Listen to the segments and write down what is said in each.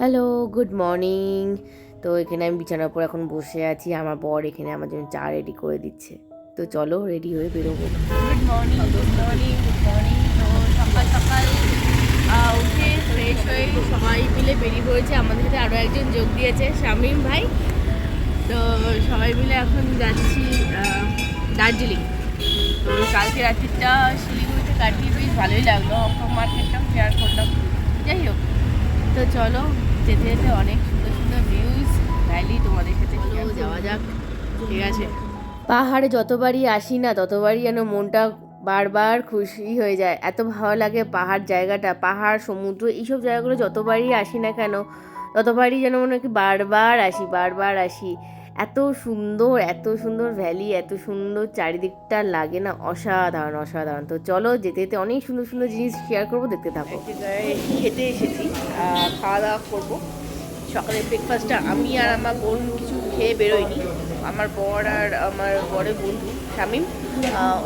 Hello good morning তো এখানে আমি বিছানার উপর এখন বসে আছি, আমার বর এখানে আমার জন্য চা রেডি করে দিচ্ছে। তো চলো রেডি হয়ে বেরোবো। Good morning good morning good morning তো সকাল সকাল উঠে ফ্রেশ হয়ে সবাই মিলে বেরিয়ে পড়েছে। আমাদের সাথে আরও একজন যোগ দিয়েছে, শামীম ভাই। তো সবাই মিলে এখন যাচ্ছি দার্জিলিং। তো কালকে রাত্রিটা শিলিগুড়িতে কাটিয়ে বেশ ভালোই লাগল। অক্ষম মার্কেটটাও শেয়ার করলাম। যাই হোক, তো চলো যেতে যেতে অনেক সুন্দর সুন্দর ভিউজ ভ্যালি তোমাদের সাথে যাওয়া যাক। ঠিক আছে। পাহাড়ে যতবারই আসি না ততবারই যেন মনটা বারবার খুশি হয়ে যায়। এত ভালো লাগে পাহাড় জায়গাটা পাহাড় সমুদ্র এইসব জায়গাগুলো যতবারই আসি না কেন ততবারই যেন মনে হয় কি বারবার আসি বারবার আসি। এত সুন্দর এত সুন্দর ভ্যালি এত সুন্দর চারিদিকটা লাগে না? অসাধারণ অসাধারণ। তো চলো যেতে যেতে অনেক সুন্দর সুন্দর জিনিস শেয়ার করব, দেখতে থাকো। খেতে এসেছি। খাওয়া দাওয়া করব। সকালে ব্রেকফাস্টটা আমি আর আমার বোন কিছু খেয়ে বেরোয়নি। আমার বর আর আমার বরের বন্ধু শামিম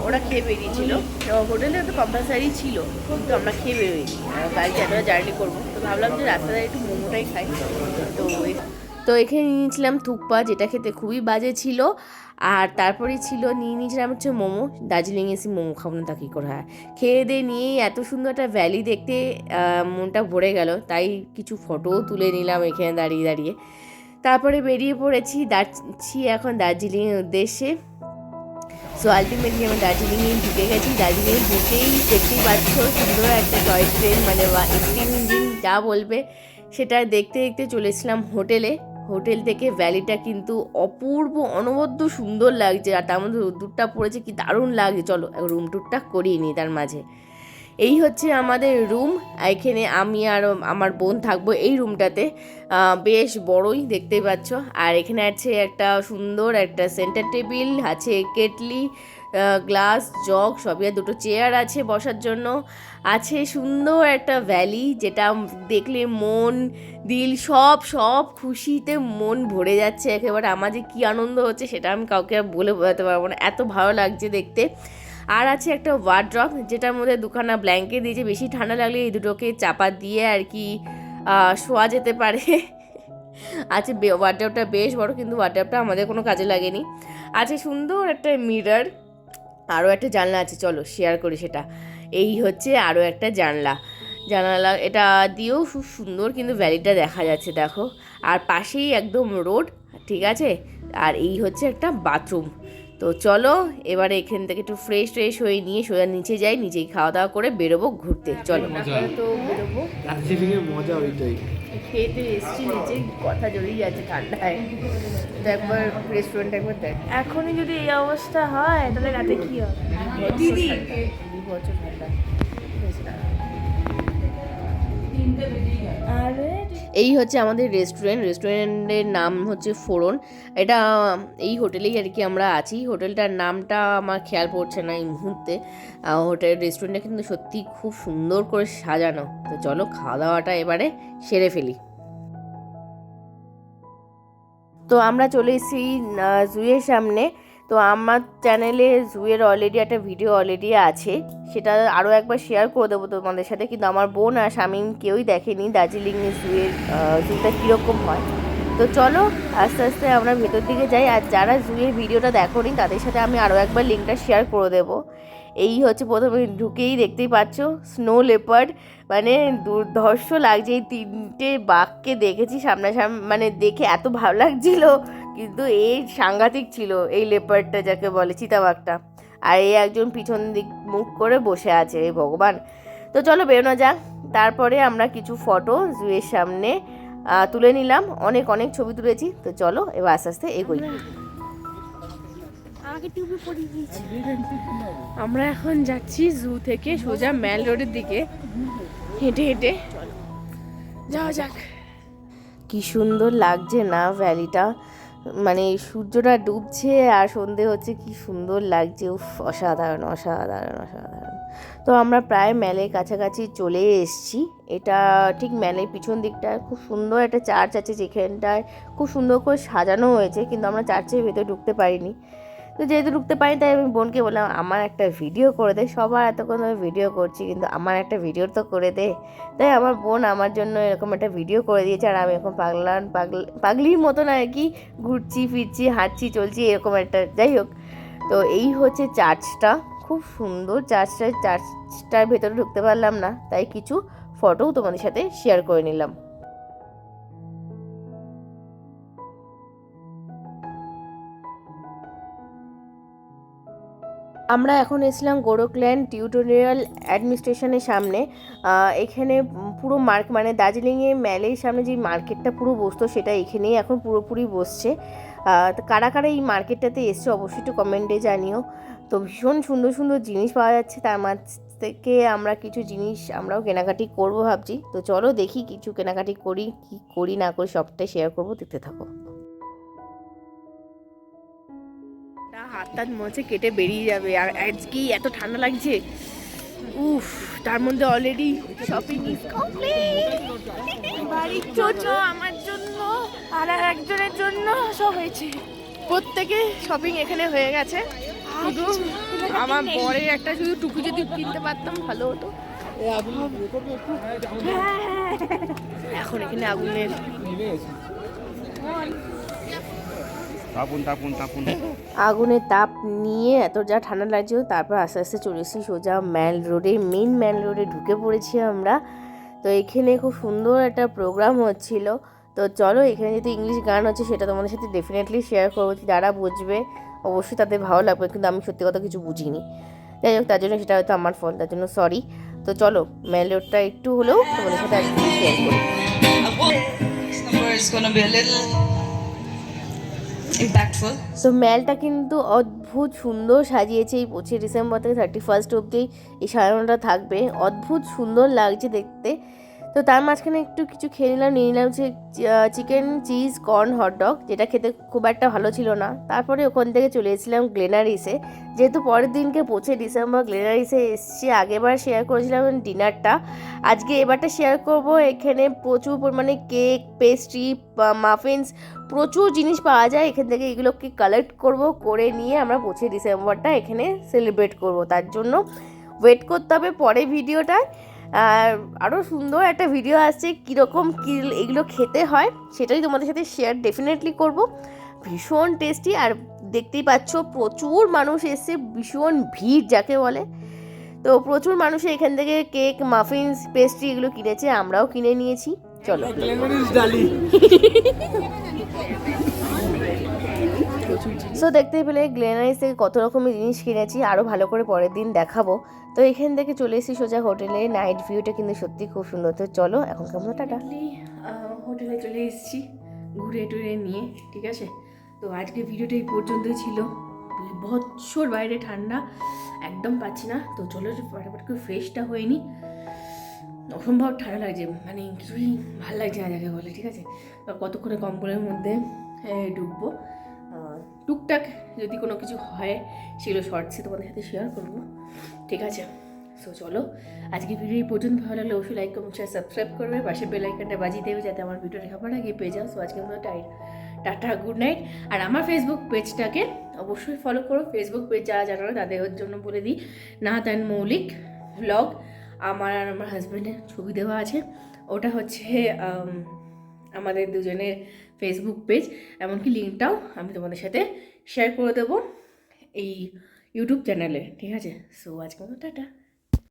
ওরা খেয়ে বেরিয়েছিল। হোটেলে তো কম্পালসারি ছিল, কিন্তু আমরা খেয়ে বেরোয়নি। গাড়িতে এতটা জার্নি করব। তো ভাবলাম যে রাস্তায় একটু মোমোটাই খাই। তো তো এখানে নিয়ে নিয়েছিলাম থুকপা, যেটা খেতে খুবই বাজে ছিল। আর তারপরে ছিল, নিয়ে নিয়েছিলাম হচ্ছে মোমো। দার্জিলিং এসে মোমো খাব না তা কী করে হয়? খেয়ে দিয়ে নিয়ে এত সুন্দর একটা ভ্যালি দেখতে মনটা ভরে গেল। তাই কিছু ফটোও তুলে নিলাম এখানে দাঁড়িয়ে দাঁড়িয়ে। তারপরে বেরিয়ে পড়েছি যাচ্ছি এখন দার্জিলিংয়ের উদ্দেশ্যে। সো আলটিমেটলি আমি দার্জিলিংয়ে ঢুকে গেছি। দার্জিলিংয়ে ঢুকেই দেখতেই পাচ্ছ সুন্দর একটা টয় ট্রেন মানে স্টিম ইঞ্জিন যা বলবে, সেটা দেখতে দেখতে চলেছিলাম হোটেলে হোটেল থেকে ভ্যালিটা কিন্তু অপূর্ব, অনবদ্য সুন্দর লাগছে। আর তার মধ্যে রোদ্দুরটা পড়েছে, কি দারুণ লাগছে চলো রুম টুরটা করিয়ে নিই তার মাঝে। এই হচ্ছে আমাদের রুম এখানে আমি আর আমার বোন থাকব এই রুমটাতে বেশ বড়ই দেখতে পাচ্ছ। আর এখানে আছে একটা সুন্দর একটা সেন্টার টেবিল আছে কেটলি গ্লাস, জগ, সবই আর দুটো চেয়ার আছে বসার জন্য। আছে সুন্দর একটা ভ্যালি যেটা দেখলে মন, দিল সব সব খুশিতে মন ভরে যাচ্ছে। একেবারে আমার যে কী আনন্দ হচ্ছে সেটা আমি কাউকে বলে বোঝাতে পারব না। এত ভালো লাগছে দেখতে। আর আছে একটা ওয়ার্ড্রপ যেটার মধ্যে দুখানা ব্ল্যাঙ্কেট দিয়েছে। বেশি ঠান্ডা লাগলে এই দুটোকে চাপা দিয়ে আর কি শোয়া যেতে পারে। আছে ওয়ার্ড্রপটা বেশ বড়, কিন্তু ওয়ার্ড্রপটা আমাদের কোনো কাজে লাগেনি। আছে সুন্দর একটা মিরর আরও একটা জানলা আছে চলো শেয়ার করি সেটা। এই হচ্ছে আরও একটা জানলা। জানালা এটা দিয়েও খুব সুন্দর কিন্তু ভ্যালিটা দেখা যাচ্ছে দেখো। আর পাশেই একদম রোড ঠিক আছে? আর এই হচ্ছে একটা বাথরুম তো চলো এবারে এখান থেকে একটু ফ্রেশ ট্রেশ হয়ে নিয়ে সোজা নিচে যাই নিচেই খাওয়া দাওয়া করে বেরোবো ঘুরতে। চলো। মজা। তো বেরোবো মজা ওইটাই। খেতে এসছি নিচে কথা জড়িয়ে যাচ্ছে ঠান্ডায়। তো একবার রেস্টুরেন্ট একবার দেখ। এখনই যদি এই অবস্থা হয় তাহলে রাতে কি হবে? দিদি। বছর এই হচ্ছে আমাদের রেস্টুরেন্ট রেস্টুরেন্টের নাম হচ্ছে ফোরন এটা, এই হোটেলেই আর কি আমরা আছি। হোটেলটার নামটা আমার খেয়াল পড়ছে না এই মুহূর্তে। হোটেল রেস্টুরেন্টটা কিন্তু সত্যি খুব সুন্দর করে সাজানো। তো চলো খাওয়া দাওয়াটা এবারে সেরে ফেলি। তো আমরা চলে এসেছি জুয়ের সামনে। তো আমার চ্যানেলে জুয়ের অলরেডি একটা ভিডিও অলরেডি আছে, সেটা আরও একবার শেয়ার করে দেবো তোমাদের সাথে। কিন্তু আমার বোন আর স্বামী কেউই দেখেনি, দার্জিলিংয়ে জুয়ের জুটা কীরকম হয়। তো চলো, আস্তে আস্তে আমরা ভেতর দিকে যাই। আর যারা জুয়ের ভিডিওটা দেখোনি, তাদের সাথে আমি আরও একবার লিঙ্কটা শেয়ার করে দেবো। এই হচ্ছে প্রথমে ঢুকেই দেখতেই পাচ্ছ স্নো লেপার্ড মানে দুর্ধর্ষ লাগছে। এই তিনটে বাঘকে দেখেছি সামনাসামনি মানে দেখে এত ভালো লাগছিল। কিন্তু এই সাংঘাতিক ছিল এই লেপার্ডটা যাকে বলে চিতাবাঘটা। আর এই একজন পিছন দিক মুখ করে বসে আছে এই ভগবান। তো চলো বেরোনো যাক। তারপরে আমরা কিছু ফটো জুয়ের সামনে তুলে নিলাম। অনেক অনেক ছবি তুলেছি। তো চলো এবার আস্তে আস্তে এগোই। আমরা এখন যাচ্ছি জু থেকে সোজা ম্যাল রোডের দিকে। হেঁটে হেঁটে। যাওয়া যাক। কি সুন্দর লাগছে না ভ্যালিটা মানে সূর্যটা ডুবছে আর সন্ধে হচ্ছে কি সুন্দর লাগছে। উফ, অসাধারণ অসাধারণ অসাধারণ। তো আমরা প্রায় ম্যালের কাছাকাছি চলে এসেছি। এটা ঠিক ম্যালের পিছন দিকটায় খুব সুন্দর একটা চার্চ আছে যেখানটায় খুব সুন্দর করে সাজানো হয়েছে, কিন্তু আমরা চার্চের ভেতরে ঢুকতে পারিনি। তো যেহেতু ঢুকতে পারি তাই আমি বোনকে বললাম, আমার একটা ভিডিও করে দে। সবার এতক্ষণ ধরে ভিডিও করছি, কিন্তু আমার একটা ভিডিও তো করে দে। তাই আমার বোন আমার জন্য এরকম একটা ভিডিও করে দিয়েছে, আর আমি এখন পাগলান, পাগল, পাগলির মতন আর কি ঘুরছি, ফিরছি, হাঁটছি, চলছি, এরকম একটা, যাই হোক। তো এই হচ্ছে চার্চটা। খুব সুন্দর চার্চটা, চার্চটার ভেতরে ঢুকতে পারলাম না, তাই কিছু ফটোও তোমাদের সাথে শেয়ার করে নিলাম। আমরা এখন এসলাম গোরখল্যান্ড টিউটোরিয়াল অ্যাডমিনিস্ট্রেশনের সামনে। এখানে পুরো মার্ক মানে দার্জিলিংয়ে ম্যালের সামনে যে মার্কেটটা পুরো বসতো সেটা এখানেই এখন পুরোপুরি বসছে। কারা কারা এই মার্কেটটাতে এসছে অবশ্যই একটু কমেন্টে জানিও। তো ভীষণ সুন্দর সুন্দর জিনিস পাওয়া যাচ্ছে, তার মাঝ থেকে আমরা কিছু জিনিস আমরাও কেনাকাটি করব ভাবছি। তো চলো দেখি কিছু কেনাকাটি করি, কি করি না করি সবটাই শেয়ার করব, দেখতে থাকো। টাত মনে কেটে বেরিয়ে যাবে। আর আজকেই এত ঠান্ডা লাগছে। উফ, তার মধ্যে অলরেডি শপিং ইজ কমপ্লিট বাড়ির জন্য আমার জন্য আর একজনের জন্য সব হয়েছে। প্রত্যেকে শপিং এখানে হয়ে গেছে। শুধু আমার বরের একটা শুধু টুপি যদি কিনতে পারতাম ভালো হতো। এখন এখানে আগুনের আগুনের তাপ নিয়ে এত যা ঠান্ডা লাগছিল তারপর আস্তে আস্তে চলে এসেছি সোজা ম্যাল রোডে মেন ম্যাল রোডে ঢুকে পড়েছি আমরা। তো এখানে খুব সুন্দর একটা প্রোগ্রাম হচ্ছিল। তো চলো এখানে যেহেতু ইংলিশ গান হচ্ছে সেটা তোমাদের সাথে ডেফিনেটলি শেয়ার করব। যারা বুঝবে অবশ্যই তাদের ভালো লাগবে কিন্তু আমি সত্যি কথা কিছু বুঝিনি। যাই হোক তার জন্য সেটা হয়তো আমার ফোন তার জন্য সরি তো চলো ম্যাল রোডটা একটু হলেও তোমাদের সাথে শেয়ার করি। Impactful. সো ম্যালটা কিন্তু অদ্ভুত সুন্দর সাজিয়েছে এই পঁচিশে ডিসেম্বর থেকে থার্টি ফার্স্ট অবধি। এই সাজানোটা থাকবে। অদ্ভুত সুন্দর লাগছে দেখতে। তো তার মাঝখানে একটু কিছু খেয়ে নিলাম, নিয়ে নিলাম হচ্ছে চিকেন চিজ কর্ন হটডগ যেটা খেতে খুব একটা ভালো ছিল না। তারপরে ওখান থেকে চলে এসেছিলাম গ্লেনারিসে যেহেতু পরের দিনকে পঁচিশে ডিসেম্বর গ্লেনারিসে এসেছি, আগেবার শেয়ার করেছিলাম ডিনারটা আজকে এবারটা শেয়ার করব, এখানে প্রচুর পরিমাণে কেক পেস্ট্রি মাফিনস প্রচুর জিনিস পাওয়া যায়। এখান থেকে এগুলোকে কালেক্ট করব, করে নিয়ে আমরা পঁচিশে ডিসেম্বরটা এখানে সেলিব্রেট করব। তার জন্য ওয়েট করতে হবে পরে ভিডিওটায় আরও সুন্দর একটা ভিডিও আসছে কীরকম কী এগুলো খেতে হয় সেটাই তোমাদের সাথে শেয়ার ডেফিনেটলি করব। ভীষণ টেস্টি আর দেখতেই পাচ্ছ প্রচুর মানুষ এসছে ভীষণ ভিড় যাকে বলে। তো প্রচুর মানুষ এখান থেকে কেক মাফিনস পেস্ট্রি এগুলো কিনেছে আমরাও কিনে নিয়েছি। চলো। সো দেখতে পেলে গ্লেনারিস থেকে কত রকমের জিনিস কিনেছি আরও ভালো করে পরের দিন দেখাবো। তো এখান থেকে চলে এসেছি সোজা হোটেলে নাইট ভিউটা কিন্তু সত্যি খুব সুন্দর। তো চলো এখন কেমন টাটা। হোটেলে চলে এসেছি ঘুরে টুরে নিয়ে ঠিক আছে? তো আজকে ভিডিওটা এই পর্যন্তই ছিল। বছর বাইরে ঠান্ডা একদম পাচ্ছি না। তো চলো ফটাফট করে ফ্রেশটা হয়ে নি। অসম্ভব ঠান্ডা লাগছে মানে কিছুই ভালো লাগছে না যাকে বলে ঠিক আছে? কতক্ষণে কম্বলের মধ্যে এ, ঢুকবো আহ, টুকটাক যদি কোনো কিছু হয়, সেগুলো শর্টসে তোমাদের সাথে শেয়ার করব। ঠিক আছে? সো চলো আজকে ভিডিও এই পর্যন্ত ভালো লাগলে অবশ্যই লাইক কমেন্ট শেয়ার সাবস্ক্রাইব করবে। পাশে বেল আইকনটা বাজিয়ে দেবে যাতে আমার ভিডিওটা সবার আগে পেয়ে যাও। সো আজকে মতো টাইট টাটা গুড নাইট আর আমার ফেসবুক পেজটাকে অবশ্যই ফলো করো। ফেসবুক পেজ যারা জানো না তাদের জন্য বলে দিই না অ্যান্ড মৌলিক ব্লগ আমার আর আমার হাজব্যান্ডের ছবি দেওয়া আছে। ওটা হচ্ছে আমাদের দুজনের ফেসবুক পেজ এমনকি লিঙ্কটাও আমি তোমাদের সাথে শেয়ার করে দেবো এই ইউটিউব চ্যানেলে ঠিক আছে? সো আজকে মতো টাটা।